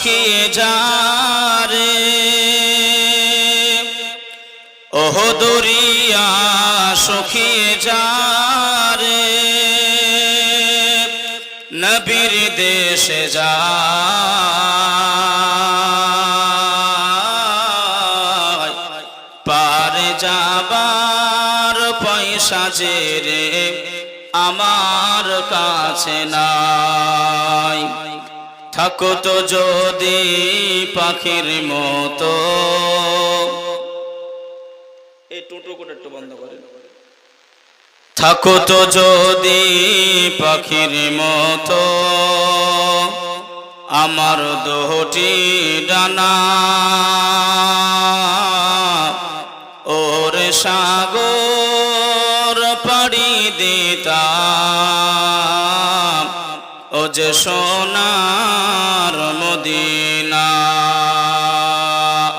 শুকিয়ে যারে ওহ দরিয়া শুকিয়ে যারে নবীর দেশে যা। পারে যাবার পয়সা যে রে আমার কাছে নাই থাকো তো যদি পাখির মতো। এই টোটো করে একটু বন্ধ করে। থাকো তো যদি পাখির মতো। আমার দোহটি ডানা। যে সোনার মদিনা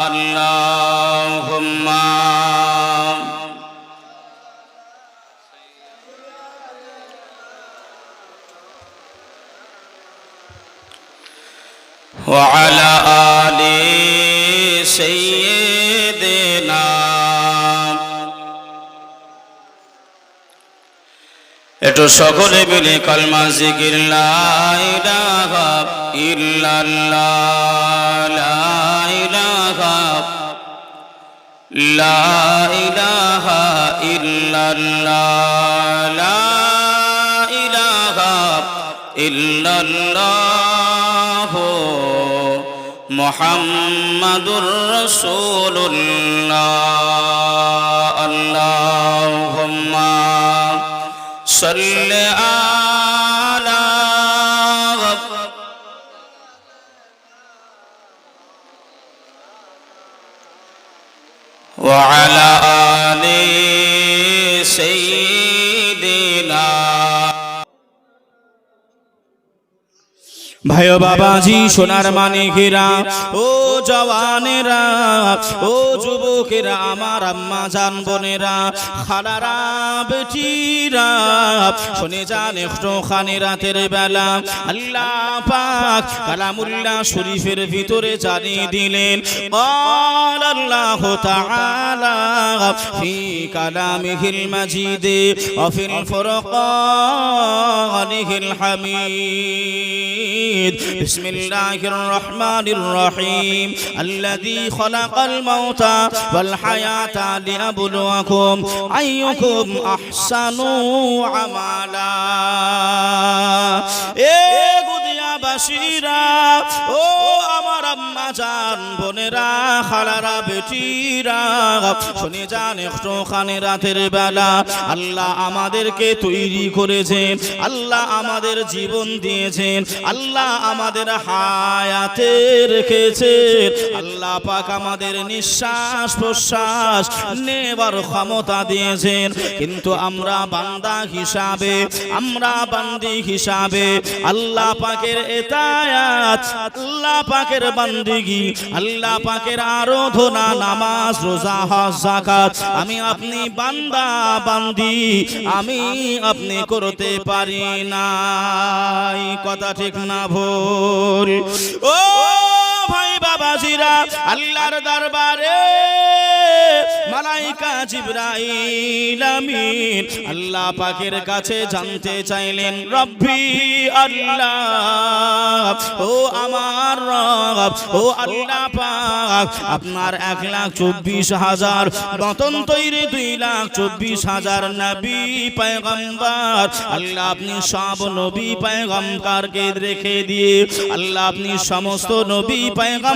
আল্লাহ وعلى একটু সকলে মিলে কলমা জিকির লা ইলাহা ইল্লাল্লাহ صل على وعلى ভাই ও বাবাজি সোনার মানিকেরা ও জওয়ানেরা ও যুবকেরা আমার আম্মা জান বোনেরা খালারা বেটিরা শুনে যান একটু খানি রাতের বেলা আল্লাহ পাক কালামুল্লাহ শরীফের ভিতরে জানিয়ে দিলেন قال الله تعالى في كلامه المجيد وفي الفرقانه الحميد بسم الله الرحمن الرحيم الذي خلق الموت والحياة ليبلوكم أيكم أحسن عملا إيه গুদিয়া বাসিরা ও আমার আম্মা জান বোনেরা খালারা বেটিরা শুনে যান একটু খানে রাতের বেলা আল্লাহ আমাদেরকে তৈরি করেছেন আল্লাহ আমাদের জীবন দিয়েছেন আল্লাহ আমাদের হায়াতে রেখেছে আল্লাহ পাক আমাদের নিঃশ্বাস প্রশ্বাস নেবার ক্ষমতা দিয়েছেন। কিন্তু আমরা বান্দা হিসাবে আমরা বান্দি হিসাবে আল্লাহ পাকের এতায়াত আল্লাহ পাকের বান্দিগি আল্লাহ পাকের আরাধনা নামাজ রোজা হজ যাকাত। আমি আপনি বান্দা বান্দি আমি আপনি করতে পারি না কথা ঠিক না। ভুল ও ভাই বাবাজিরা, আল্লাহর দরবারে, মালাইকা জিবরাইল আমিন। আল্লাহ পাকের কাছে জানতে চাইলেন, রব্বি আল্লাহ, ও আমার রব, ও আল্লাহ পাক, আপনার এক লাখ চব্বিশ হাজার মতন তৈরি দুই লাখ চব্বিশ হাজার নবী পয়গম্বর। আল্লাহ আপনি সব নবী পয়গম্বরকে রেখে দিয়ে, আল্লাহ আপনি সমস্ত নবী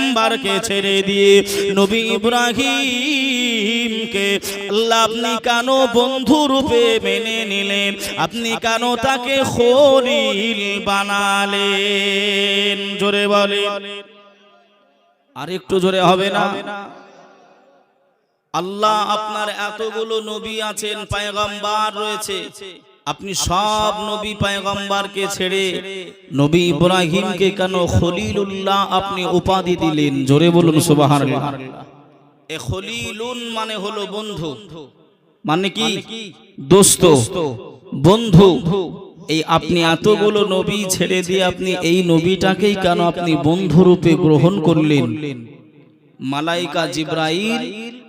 পয়গম্বরকে ছেড়ে দিয়ে নবী ইব্রাহিমকে আল্লাহ আপনি কেন বন্ধু রূপে মেনে নিলেন? আপনি কেন তাকে খলিল বানালেন? জোরে বলে আর একটু জোরে হবে না? আল্লাহ আপনার এতগুলো নবী আছেন পায়গম্বার রয়েছে। আপনি সব নবী পায়গম্বারকে ছেড়ে নবী ইব্রাহিমকে কেন খলিলুল্লাহ আপনি উপাধি দিলেন? জোরে বলুন সুবাহার এ খলিলুন মানে হলো বন্ধু। মানে কি? দোস্ত। বন্ধু। এই আপনি এতগুলো নবী ছেড়ে দিয়ে আপনি এই নবীটাকেই কেন আপনি বন্ধুরূপে গ্রহণ করলেন? মালাইকা জিব্রাইল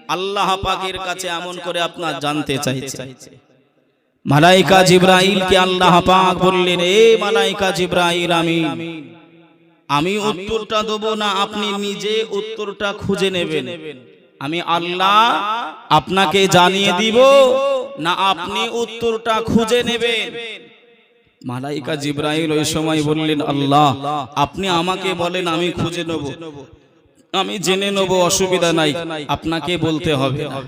আল্লাহ পাকের কাছে এমন করে আপনার জানতে চাইছে। মালাইকা জিব্রাইলকে আল্লাহ পাক বললেন এ মালাইকা জিব্রাইল আমি আমি উত্তরটা দেব না আপনি নিজে উত্তরটা খুঁজে নেবেন। আমি আল্লাহ আপনাকে জানিয়ে দিব না আপনি উত্তরটা খুঁজে নেবেন। মালাইকা জিব্রাইল ওই সময় বললেন আল্লাহ আপনি আমাকে বলেন আমি খুঁজে নেব। আমি জেনে নেব অসুবিধা নাই। আপনাকে বলতে হবে না।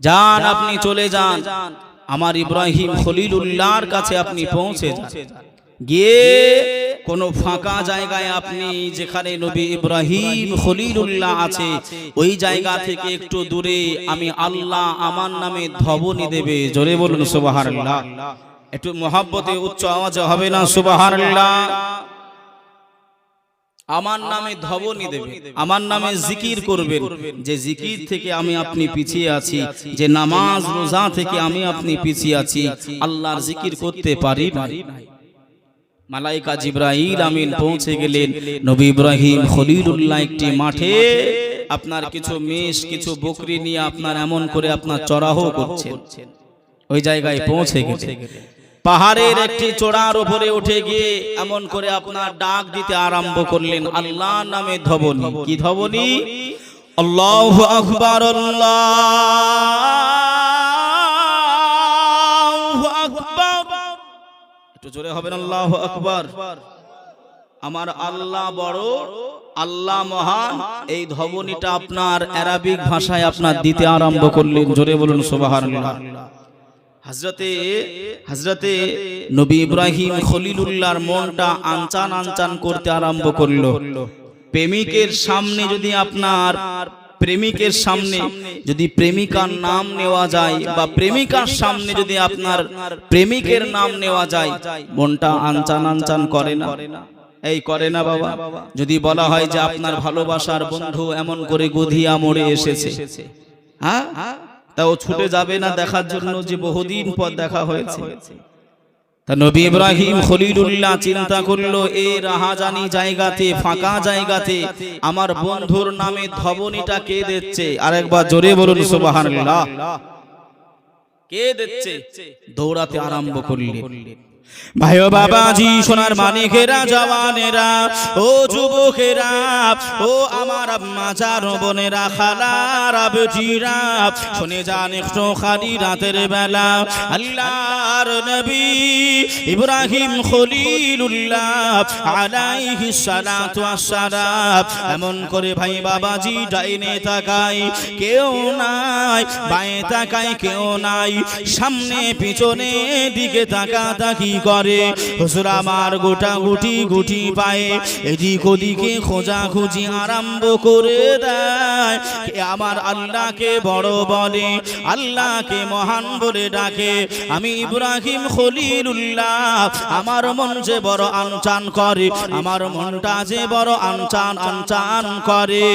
যান আপনি চলে যান। আমার ইব্রাহিম খলিলুল্লাহর কাছে আপনি পৌঁছে যান। গিয়ে কোন ফাঁকা জায়গায় আপনি যেখানে নবী ইব্রাহিম খলিলুল্লাহ আছে ওই জায়গা থেকে একটু দূরে আমি আল্লাহ আমার নামে ধবনি দেবে। জোরে বলুন সুবহানাল্লাহ। একটু মহাব্বতে উচ্চ আওয়াজ হবে না। সুবহানাল্লাহ। আমার নামে ধবনি দেবে। আমার নামে জিকির করবেন। যে জিকির থেকে আমি আপনি পিছিয়ে আছি যে নামাজ রোজা থেকে আমি আপনি পিছিয়ে আছি আল্লাহর জিকির করতে পারি না মালাইকা জিব্রাইল আমিন পৌঁছে গেলেন। নবী ইব্রাহিম খলিলুল্লাহ একটি মাঠে আপনার কিছু মেষ কিছু বকরি নিয়ে আপনার এমন করে আপনার চড়াহ করছেন। ওই জায়গায় পৌঁছে গেছে পাহাড়ের একটি চূড়ার উপরে উঠে গিয়ে এমন করে আপনার ডাক দিতে আরম্ভ করলেন। আল্লাহ নামে ধবনি। কি ধবনি? আল্লাহ আকবার একটু জোরে হবেন আল্লাহ আকবার। আমার আল্লাহ বড় আল্লাহ মহান। এই ধবনিটা আপনার অ্যারাবিক ভাষায় আপনার দিতে আরম্ভ করলেন। জোরে বলুন সুবহানাল্লাহ। হজরতে হজরতে নবী ইব্রাহিম খলিলুল্লাহর মনটা আনচান আনচান করতে আরম্ভ করল। প্রেমিকের সামনে যদি আপনার প্রেমিকের সামনে যদি প্রেমিকার নাম নেওয়া যায় বা প্রেমিকার সামনে যদি আপনার প্রেমিকের নাম নেওয়া যায় মনটা আনচান আনচান করে না। এই করে না বাবা। যদি বলা হয় যে আপনার ভালোবাসার বন্ধু এমন করে গধিয়া মরে এসেছে। হ্যাঁ? তাও ছুটে যাবে না দেখার জন্য যে বহুদিন পর দেখা হয়েছে। তা নবী ইব্রাহিম খলিলুল্লাহ চিন্তা করল এই রাহাজানি জায়গাতে ফাঁকা জায়গাতে আমার বন্ধুর নামে ধবনিটা কে দিচ্ছে? আরেকবার জোরে বলুন সুবহানাল্লাহ। কে দিচ্ছে? দৌড়াতে আরম্ভ করলেন ভাই বাবাজি, সোনার মানিকেরা, জওয়ানেরা, ও যুবকেরা, ও আমার চার বোনেরা, খালারা বেটিরা শুনে যান একটু খালি রাতের বেলা। আল্লাহর নবী ইব্রাহিম খলিলুল্লাহ আলাইহিস সালাতু ওয়াসসালাম, এমন করে ভাই বাবাজি, ডাইনে তাকাই কেউ নাই, বাঁয়ে তাকাই কেউ নাই, সামনে পিছনে দিকে তাকা তাকি করে। হুজুর আমার গোটা গুটি গুটি পায়ে এদিক ওদিকে খোঁজা খুঁজি আরম্ভ করে দেয়। কে আমার আল্লাহকে বড় বলে, আল্লাহকে মহান বলে ডাকে। আমি ইব্রাহিম খলিলুল্লাহ, আমার মন যে বড় আনচান করে, আমার মনটা যে বড় আনচান আনচান করে।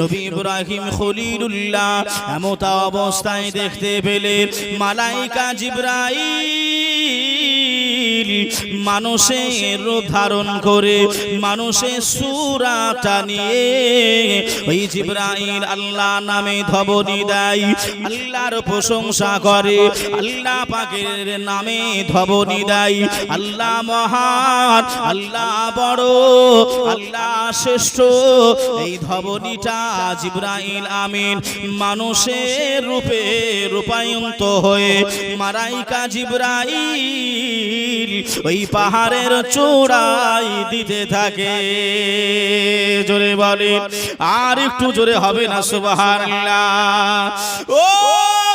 নবী ইব্রাহিম খলিলুল্লাহ এমতা অবস্থায় দেখতে পেলেন, মালাইকা জিব্রাইল। মানুষের ধারণ করে, মানুষের সুরাটা নিয়ে ওই জিব্রাইল আল্লাহ নামে ধবনি দেয়, আল্লাহর প্রশংসা করে, আল্লাহ পাকের নামে ধবনি দেয়, আল্লাহ মহান, আল্লাহ বড়, আল্লাহ শ্রেষ্ঠ, এই ধবনিটা জিব্রাইল আমিন মানুষের রূপে রূপায়ন্ত হয়ে মারাইকা জিব্রাইল ওই পাহাড়ের চূড়াই দিতে থাকে। জোরে বলে, আর একটু জোরে হবে না সুবাহার ও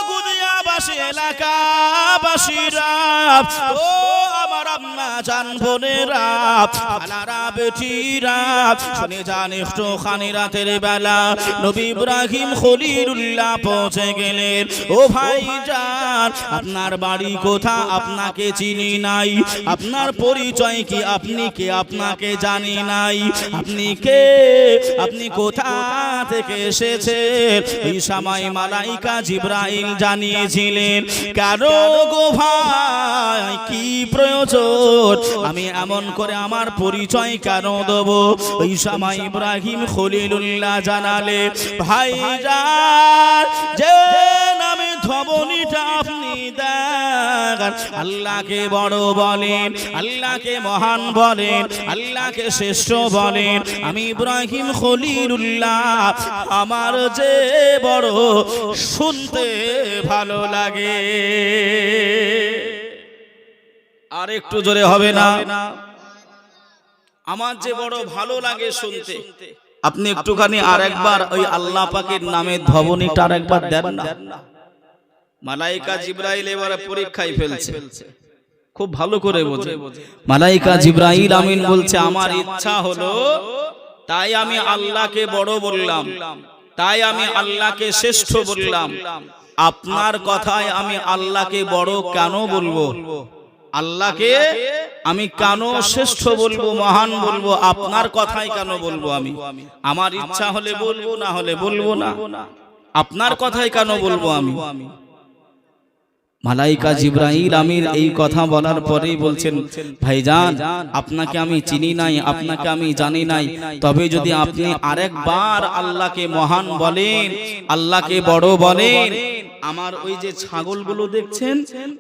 গুদিয়াবাসী, এলাকাবাসীরা, ও আমার আম্মা, জান বোনেরা খালারা বেটিরা, শুনে যান একটু খানি রাতের বেলা। নবী ইব্রাহিম পৌঁছে গেলেন। ও ভাই যান আপনার বাড়ি কোথা? আপনাকে চিনি নাই। আপনার পরিচয় কি? আপনি কে? আপনাকে জানি নাই। আপনি কে? আপনি কোথা থেকে এসেছেন? এই সময় মালাইকা জানিয়েছিলেন, কেন গো ভাই? কি প্রয়োজন? আমি এমন করে আমার পরিচয় কেন দেব। ওই সময় ইব্রাহিম খলিলুল্লাহ জানালে ভাই যে নামে ধবনিটা আপনি দেন আল্লাহকে বড় বলেন আল্লাহকে মহান বলেন আল্লাহকে শ্রেষ্ঠ বলেন আমি ইব্রাহিম খলিলুল্লাহ আমার যে বড় শুনতে ভালো লাগে। আর একটু জোরে হবে না। আমার যে বড় ভালো লাগে শুনতে। আপনি একটুখানি আরেকবার ওই আল্লাহ পাকের নামে ধবনিটা আরেকবার দেন না। মালাইকা জিব্রাইল এবারে পরীক্ষায় ফেলছে। খুব ভালো করে বোঝে। মালাইকা জিব্রাইল আমিন বলছে আমার ইচ্ছা হলো তাই আমি আল্লাহকে বড় বললাম। তাই আমি আল্লাহকে শ্রেষ্ঠ বললাম। আপনার কথায় আমি আল্লাহকে বড় কেন বলব? আল্লাহকে আমি কেন শ্রেষ্ঠ বলব মহান বলব আপনার কথাই কেন বলব আমি? আমার ইচ্ছা হলে বলব না হলে বলব না। আপনার কথাই কেন বলব আমি? মালাইকা জিব্রাইল আমির এই কথা বলার পরেই বলছেন, ভাইজান, আপনাকে আমি চিনি নাই, আপনাকে আমি জানি নাই। তবে যদি আপনি আরেকবার আল্লাহকে মহান বলেন, আল্লাহকে বড় বলেন, আমার ওই যে ছাগলগুলো দেখছেন,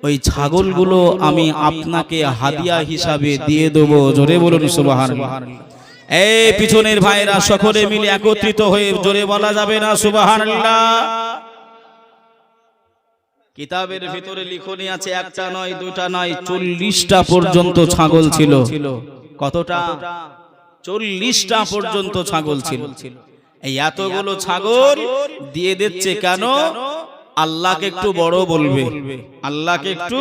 ওই ছাগলগুলো আমি আপনাকে হাদিয়া হিসাবে দিয়ে দেবো। জোরে বলুন, সুবহানাল্লাহ। এই পিছনের ভাইরা সকলে মিলে একত্রিত হয়ে জোরে বলা যাবে না, সুবহানাল্লাহ। কিতাবের ভিতরে লিখনি আছে একটা নয় দুটা নয় চল্লিশটা পর্যন্ত ছাগল ছিল। কতটা? চল্লিশটা পর্যন্ত ছাগল ছিল। এই এতগুলো ছাগল দিয়ে দিচ্ছে কেন? আল্লাহকে একটু বড় বলবে। আল্লাহকে একটু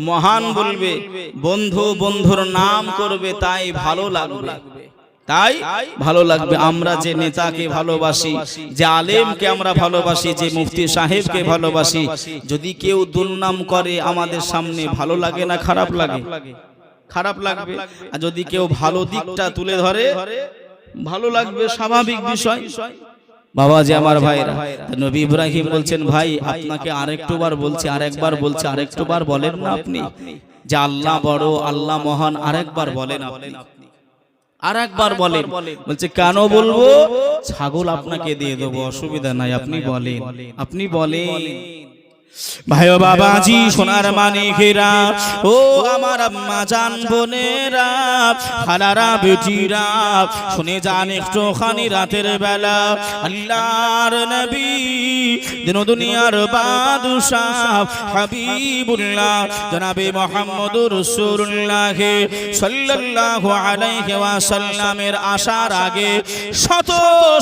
মহান বলবে। বন্ধু বন্ধুর নাম করবে তাই ভালো লাগবে। তাই ভালো লাগবে আমরা যে নেতাকে ভালোবাসি যে আলেমকে আমরা ভালোবাসি যে মুফতি সাহেবকে ভালোবাসি যদি কেউ দুর্নাম করে আমাদের সামনে ভালো লাগে না খারাপ লাগে? খারাপ লাগবে? আর যদি কেউ ভালো দিকটা তুলে ধরে ভালো লাগবে স্বাভাবিক বিষয়। বাবা যে আমার ভাইরা নবী ইব্রাহিম বলছেন ভাই আপনাকে আরেকটু বার বলছি আরেকবার বলছি আরেকটু বার বলেন না আপনি? যে আল্লাহ বড় আল্লাহ মহান আরেকবার বলেন আপনি। আর একবার বলেন। বলছে কেন বলব? ছাগল আপনাকে দিয়ে দেবো অসুবিধা নাই। আপনি বলেন। আপনি বলেন। ভাই বাবাজি সোনার মানিকেরা ও আমার আম্মা জান বোনেরা খালারা বেটিরা শুনে যান একটু খানি রাতের বেলা। আল্লাহর নবী দিন দুনিয়ার বাদশাহ হাবিবুল্লাহ জনাবে মোহাম্মদুর রাসূলুল্লাহ সাল্লাল্লাহু আলাইহি ওয়াসাল্লামের আসার আগে শত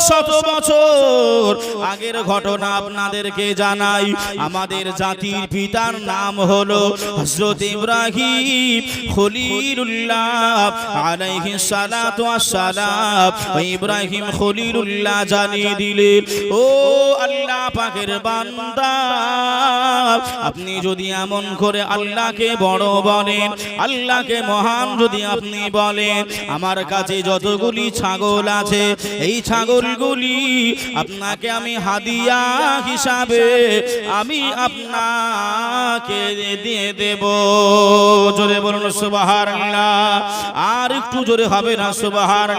শত বছর আগের ঘটনা আপনাদেরকে জানাই। আমাদের জাতির পিতার নাম হলো হযরত ইব্রাহিম খলিলুল্লাহ আলাইহিস সালাতু ওয়াসসালাম। ইব্রাহিম খলিলুল্লাহ জানিয়ে দিলেন, ও আল্লাহ পাকের বান্দা, আপনি যদি এমন করে আল্লাহকে বড় বলেন, আল্লাহকে মহান যদি আপনি বলেন, আমার কাছে যতগুলি ছাগল আছে, এই ছাগলগুলি আপনাকে আমি হাদিয়া হিসাবে আমি আপনাকে দিয়ে দেব। জোরে বলুন সুবাহার আর একটু জোরে হবে না সুবাহার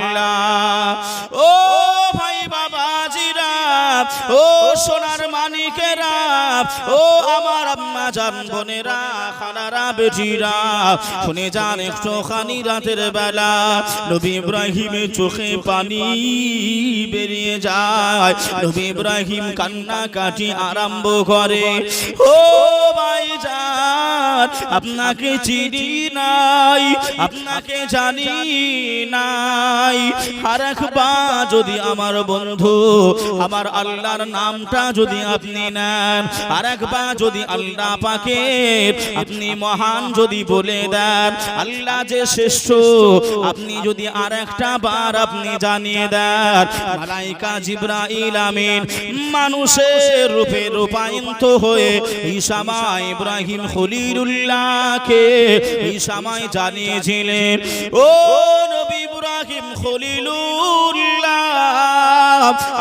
ও ভাই ও সোনার মানিকেরা ও আমার আম্মা জান বোনেরা খালারা বেটিরা শুনে যান একটু খানি রাতের বেলা। নবী ইব্রাহিমের চোখে পানি বেরিয়ে যায়। নবী ইব্রাহিম কান্না কাটি আরম্ভ করে। ও ভাই যান আপনাকে চিনি নাই আপনাকে জানি নাই। আর একবার যদি আমার বন্ধু আমার আল্লাহর নামটা যদি আপনি নেন আর একবার যদি আল্লাহ পাকে আপনি মহান যদি বলে দেন, আল্লাহ যে শ্রেষ্ঠ, আপনি যদি আর একটা বার আপনি জানিয়ে দেন, মালাইকা জিব্রাইল আমিন মানুষের রূপে রূপায়ন্ত হয়ে ঈসামা ইব্রাহিম খলিলুল্লাহকে ঈসামায় জানিয়েছিলেন, ও নবী ইব্রাহিম খলিলুল্লাহ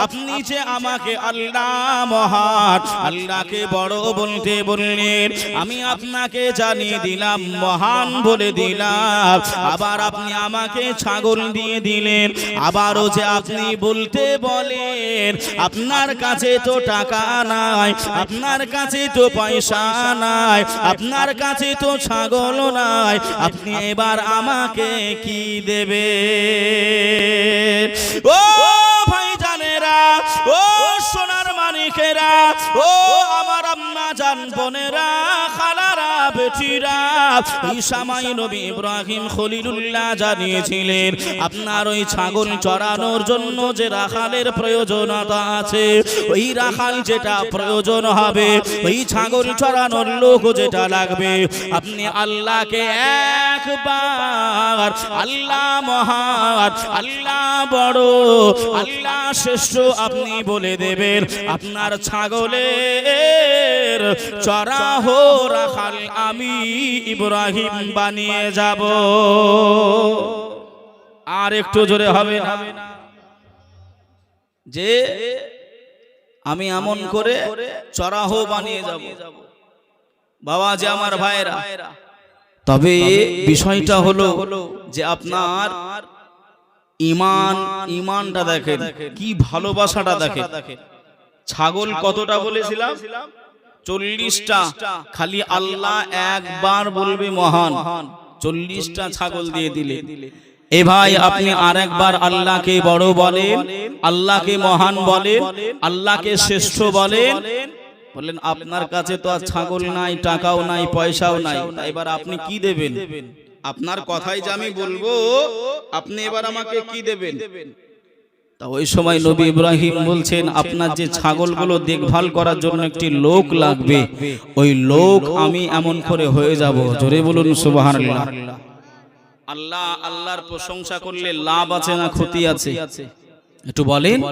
আপনি যে আমাকে আল্লাহ মহান আল্লাহকে বড় বলতে বললেন আমি আপনাকে জানিয়ে দিলাম মহান বলে দিলাম। আবার আপনি আমাকে ছাগল দিয়ে দিলেন। আবারও যে আপনি বলতে বলেন আপনার কাছে তো টাকা নাই আপনার কাছে তো পয়সা নাই আপনার কাছে তো ছাগল নাই আপনি এবার আমাকে কি দেবে ও মানিকেরা ও আমার আম্মা জান বোনেরা খালারা আপনার ওই ছাগল চড়ানোর জন্য যে রাখালের প্রয়োজনতা আছে, ওই রাখাল যেটা প্রয়োজন হবে, ওই ছাগল চড়ানোর লোক যেটা লাগবে, আপনি আল্লাহকে একবার, আল্লাহ মহান, আল্লাহ বড়, আল্লাহ শ্রেষ্ঠ আপনি বলে দেবেন, আপনার ছাগলের চড়াহ রাখাল আমি ইব্রাহিম বানিয়ে যাব। আর একটু জোরে হবে না? যে আমি এমন করে চড়াহ বানিয়ে যাব। বাবা যে আমার ভাইরা তবে বিষয়টা হলো যে আপনার ইমান ইমানটা দেখেন কি ভালোবাসাটা দেখেন। ছাগল কতটা বলেছিলাম? চল্লিশটা। খালি আল্লাহ একবার বলবে মহান। চল্লিশটা ছাগল দিয়ে দিলে। এ ভাই আপনি আর একবার আল্লাহকে বড় বলেন আল্লাহকে মহান বলেন আল্লাহকে শ্রেষ্ঠ বলেন। বললেন আপনার কাছে তো আর ছাগল নাই টাকাও নাই পয়সাও নাই। এবার আপনি কি দেবেন? আপনার কথাই যে আমি বলব আপনি এবার আমাকে কি দেবেন? তা ওই সময় নবী ইব্রাহিম বলছেন, আপনার যে ছাগলগুলো দেখভাল করার জন্য একটি লোক লাগবে, ওই লোক আমি এমন করে হয়ে যাব। জোরে বলুন, সুবহানাল্লাহ। আল্লাহ, আল্লাহর প্রশংসা করলে লাভ আছে না ক্ষতি আছে? একটু বলেন।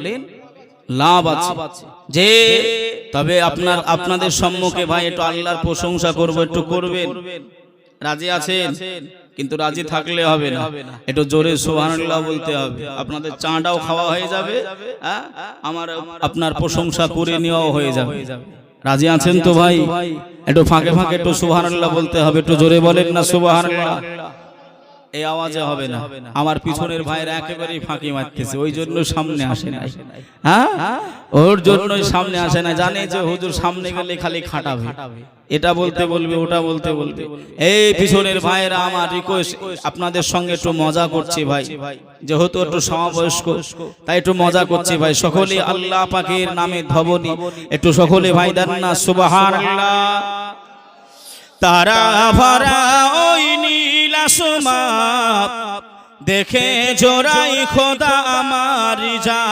লাভ আছে। যে, তবে আপনার, আপনাদের সম্মুখে ভাই, একটু আল্লাহর প্রশংসা করব, একটু করবেন। রাজি আছেন? কিন্তু রাজি থাকলে হবে না। একটু জোরে সুবহানাল্লাহ বলতে হবে। আপনাদের চাটাও খাওয়া হয়ে যাবে হ্যাঁ? আমার আপনার প্রশংসা করে নেওয়াও হয়ে যাবে। রাজি আছেন তো ভাই? একটু ফাঁকে ফাঁকে একটু সুবহানাল্লাহ বলতে হবে একটু জোরে বলেন না সুবহানাল্লাহ। এই আওয়াজে হবে না। আমার পিছনের ভাইয়ের একেবারেই ফাঁকি মারতেছে। ওই জন্য সামনে আসে না হ্যাঁ? ওর জন্যই সামনে আসে না। জানে যে হুজুর সামনে গেলে খালি খাটাবে। এটা বলতে বলবে ওটা বলতে বলবে। এই পিছনের ভাইয়েরা আমার রিকোয়েস্ট আপনাদের সঙ্গে একটু মজা করছি ভাই। যেহেতু একটু সমবয়স্ক তাই একটু মজা করছি ভাই। সকলে আল্লাহ পাকের নামে ধবনি। একটু সকলে ভাই দেন না। সুবহানাল্লাহ তারা ভরা ওই নীল দেখে জোড়াই খোদা আমার যা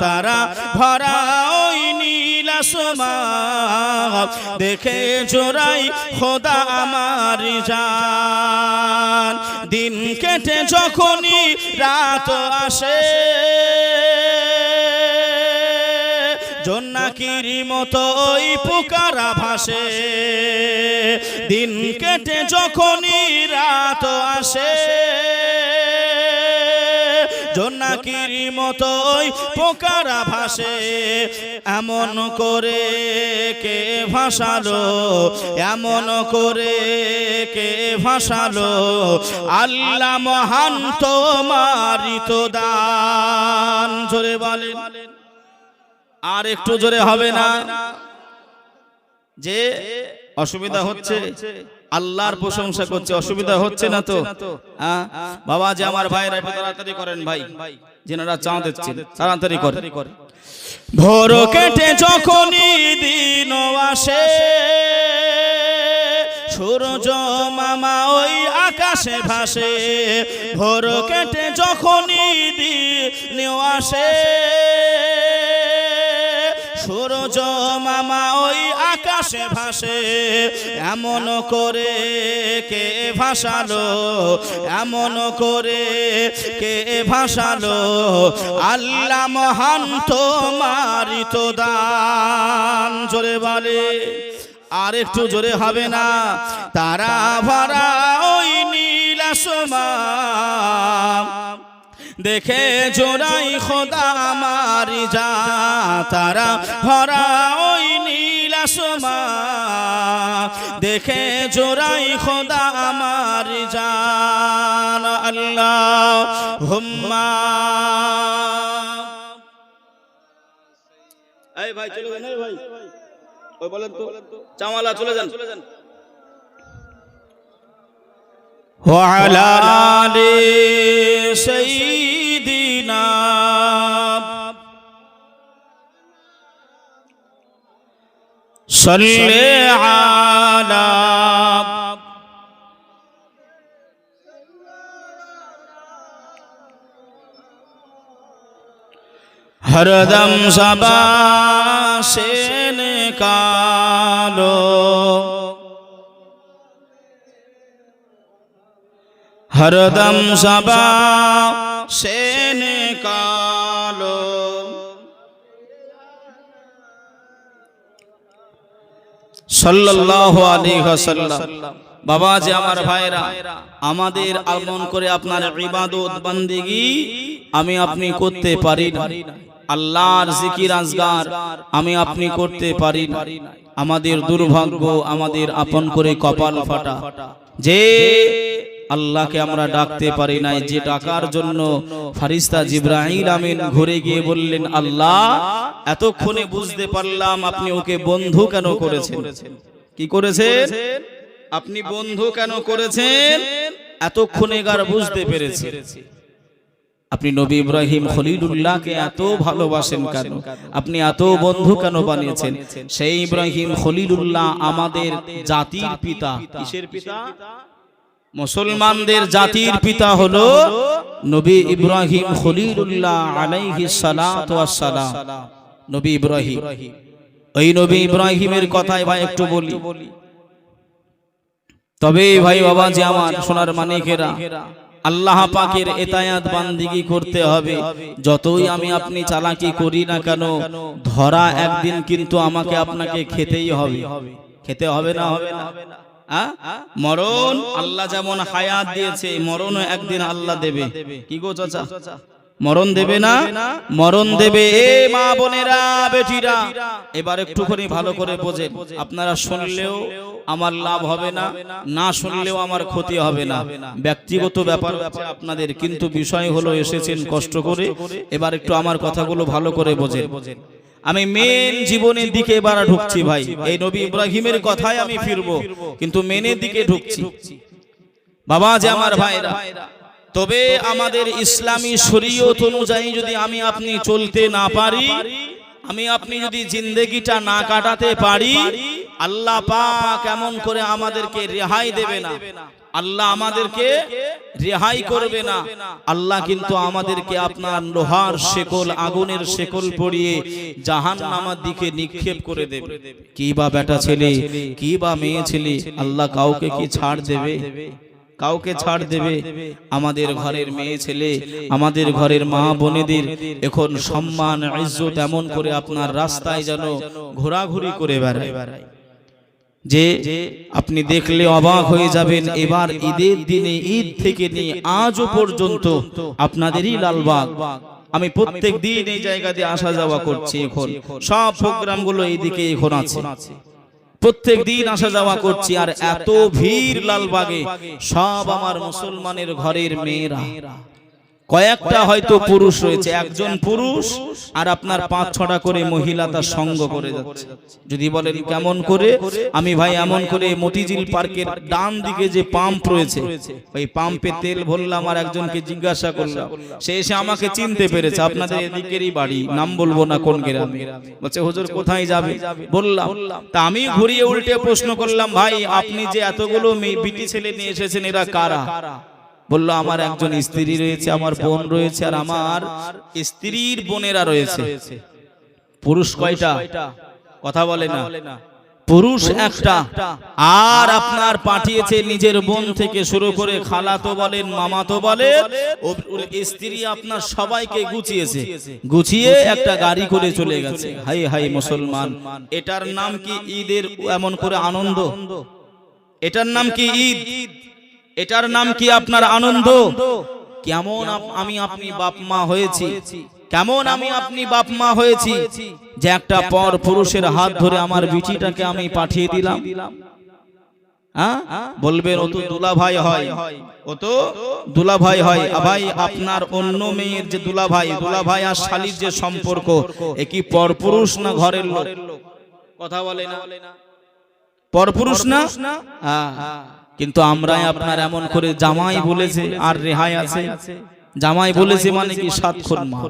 তারা ভরা ওই নীল আসমান দেখে জোড়াই খোদা আমার জান দিন কেটে যখনই রাত আসে জোনাকির মতো ওই পুকারা ভাসে। দিন কেটে যখনই রাত আসে। জোনাকির মতো ওই পোকারা ভাসে। এমন করে কে ভাসালো? এমন করে কে ভাসালো? আল্লাহ মহান তোমারি তো দান। জোরে বলেন। আর একটু জোরে হবে না। যে অসুবিধা হচ্ছে আল্লাহর প্রশংসা করছে অসুবিধা হচ্ছে না তো? বাবা যে আমার ভাইরা তাড়াতাড়ি করেন ভাই। যেনারা চাঁদ দিচ্ছেন তাড়াতাড়ি করে ভোর কেটে যখনই দিন আসে সূর্য মামা ওই আকাশে ভাসে ভোর কেটে যখনই দিন আসে। সূরজ মামা ওই আকাশে ভাসে। এমন করে কে ভাসালো? এমন করে কে ভাসালো? আল্লাহ মহান তোমারি তো দান জোরে বলে। আর একটু জোরে হবে না। তারা ভরা ওই নীল আসমান। দেখে জোড়াই খোদা মারি যা তারা ভরা ওই নীল আসমান। দেখে জোড়াই খোদা মারি জান আল্লাহ হুম্মা ভাই, চলে যান ভাই। ওই বলেন তো, চাওয়ালা চলে যান চলে যান। وعلى آل سيدنا صل على ہر دم زبا سے نکالو হরদম সবা সে কালো। বাবা যে আমার ভাইরা, আমাদের আগমন করে আপনার ইবাদত বندگی আমি আপনি করতে পারি না। আল্লাহর জিকির আজগার, আমি আপনি করতে পারি না। আমাদের দুর্ভাগ্য আমাদের আপন করে কপাল ফাটা। যে আল্লাহকে আমরা ডাকতে পারি নাই, যে ডাকার জন্য ফারিস্তা জিব্রাহিল আমিন ঘুরে গিয়ে বললেন, আল্লাহ, এতক্ষণে বুঝতে পারলাম আপনি ওকে বন্ধু কেন করেছেন। কি করেছেন? আপনি বন্ধু কেন করেছেন? এতক্ষণে গার বুঝতে পেরেছি। আপনি নবী ইব্রাহিম খলিলুল্লাহকে এত ভালোবাসেন কেন? আপনি এত বন্ধু কেন বানিয়েছেন? সেই ইব্রাহিম খলিলুল্লাহ আমাদের জাতির পিতা। কিসের পিতা? মুসলমানদের জাতির পিতা হলো নবী ইব্রাহিম খলিলুল্লাহ আলাইহি ওয়াসসালাম। নবী ইব্রাহিম। ওই নবী ইব্রাহিমের কথাই ভাই একটু বলি। তবে ভাই বাবা যে আমার সোনার মানিকেরা আল্লাহ পাকের এতায়াত বান্দিগি করতে হবে। যতই আমি আপনি চালাকি করি না কেন ধরা একদিন কিন্তু আমাকে আপনাকে খেতেই হবে। খেতে হবে না হবে না? মরণ আল্লাহ যেমন হায়াত দিয়েছে, মরণও একদিন আল্লাহ দেবে। কি গো চাচা? মরণ দেবে না? মরণ দেবে এ মা বোনেরা, বেটিরা। এবার একটুখানি ভালো করে বোঝেন। আপনারা শুনলেও আমার লাভ হবে না না শুনলেও আমার ক্ষতি হবে না। ব্যক্তিগত ব্যাপার আপনাদের কিন্তু বিষয় হলো এসেছেন কষ্ট করে। এবার একটু আমার কথাগুলো ভালো করে বোঝেন। আমি মেন জীবনের দিকে এবার ঢুকছি ভাই। এই নবী ইব্রাহিমের কথায় আমি ফিরবো। কিন্তু মেনের দিকে ঢুকছি। বাবা যে আমার ভাইরা তবে আমাদের ইসলামী শরীয়ত অনুযায়ী যদি আমি আপনি চলতে না পারি আমি আপনি যদি জিন্দেগিটা না কাটাতে পারি আল্লাহ পাক কেমন করে আমাদেরকে রেহাই দেবে না। আল্লাহ আমাদেরকে রেহাই করবে না। আল্লাহ কিন্তু আমাদেরকে আপনার লোহার শেকল আগুনের শেকল পরিয়ে জাহান নামার দিকে নিক্ষেপ করে দেবে। কি বা বেটা ছেলে কি বা মেয়ে ছেলে আল্লাহ কাউকে কি ছাড় দেবে? কাউকে ছাড় দেবে? আমাদের ঘরের মেয়ে ছেলে আমাদের ঘরের মা বোনেদের এখন সম্মান ইজ্জত এমন করে আপনার রাস্তায় যেন ঘোরাঘুরি করে বেড়ায়। যে আপনি দেখলে অবাক হয়ে যাবেন, এবার ঈদের দিনে, ঈদ থেকে নিয়ে আজও পর্যন্ত আপনাদেরই লালবাগ। আমি প্রত্যেক দিন এই জায়গা দিয়ে আসা যাওয়া করছি এখন। সব প্রোগ্রামগুলো এইদিকে এখন আছে। প্রত্যেক দিন আসা যাওয়া করছি আর এত ভিড় লালবাগে। সব আমার মুসলমানের ঘরের মেয়েরা। কয়েকটা হয়তো পুরুষ রয়েছে একজন পুরুষ আর আপনার পাঁচ ছটা করে মহিলা তার সঙ্গ করে যাচ্ছে। যদি বলেন কেমন করে আমি ভাই এমন করে মতিঝিল পার্কের ডান দিকে যে পাম্প রয়েছে ওই পাম্পে তেল ভরলাম আর একজনকে জিজ্ঞাসা করলাম। সে এসে আমাকে চিনতে পেরেছে আপনাদের এদিকেরই বাড়ি নাম বলব না কোন গ্রামে। বলছে হুজুর কোথায় যাবে? বললাম। তা আমি ঘুরিয়ে উল্টে প্রশ্ন করলাম ভাই আপনি যে এতগুলো মেয়ে বিটি ছেলে নিয়ে এসেছেন এরা কারা বলল, আমার একজন স্ত্রী রয়েছে, আমার বোন রয়েছে, আর আমার স্ত্রীর বোনেরা রয়েছে। পুরুষ কয়টা? কথা বলে না। পুরুষ একটা, আর আপনার পাঠিয়েছে নিজের বোন থেকে শুরু করে খালাতো বলেন মামাতো বলেন, স্ত্রী আপনার সবাইকে গুছিয়েছে। গুছিয়ে একটা গাড়ি করে চলে গেছে। হাই হাই, মুসলমান, এটার নাম কি ঈদের এমন করে আনন্দ? এটার নাম কি ঈদ? এটার নাম কি আপনার আনন্দ? কেমন আমি আপনি বাপ মা হয়েছি? কেমন আমি আপনি বাপ মা হয়েছি? যে একটা পর পুরুষের হাত ধরে আমার বিচিটাকে আমি পাঠিয়ে দিলাম। হ্যাঁ? বলবেন ও তো দুলা ভাই হয়। ও তো দুলা ভাই হয়। ভাই আপনার অন্য মেয়ের যে দুলা ভাই দুলা ভাই আর শালির যে সম্পর্ক এ কি পর পুরুষ না ঘরের লোক? কথা বলে না। পরপুরুষ না? হ্যাঁ। কিন্তু আমরাই আপনার এমন করে জামাই বলেছে আর রেহাই আছে। জামাই বলেছে মানে কি সাত খুন মা?